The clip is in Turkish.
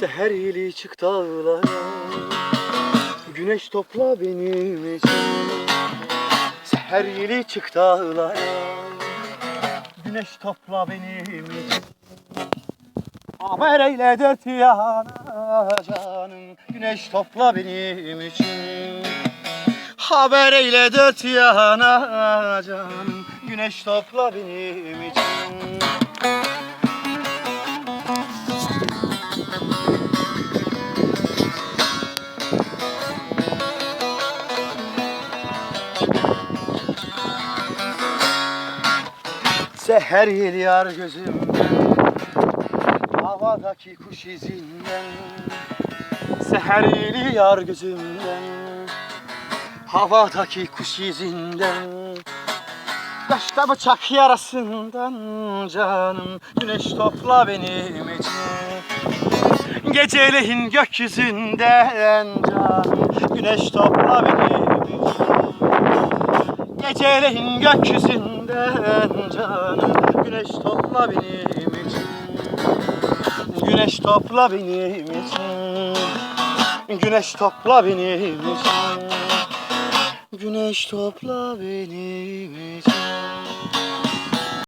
Seher yeli çık dağlara. Güneş topla benim için. Seher yeli çık dağlara. Güneş topla benim için. Haber eyle dört yana canım. Güneş topla benim için. Haber eyle dört yana canım. Güneş topla benim için Seher yar gözümden Havadaki kuş izinden. Seher yar gözümden. Havadaki kuş izinden. Kaşta bıçak yarasından canım. Güneş topla benim için. Geceleyin gökyüzünden canım. Güneş topla benim için. Geceleyin gökyüzünden canım Güneş topla benim için. Güneş topla benim için. Güneş topla benim için. Güneş topla benim için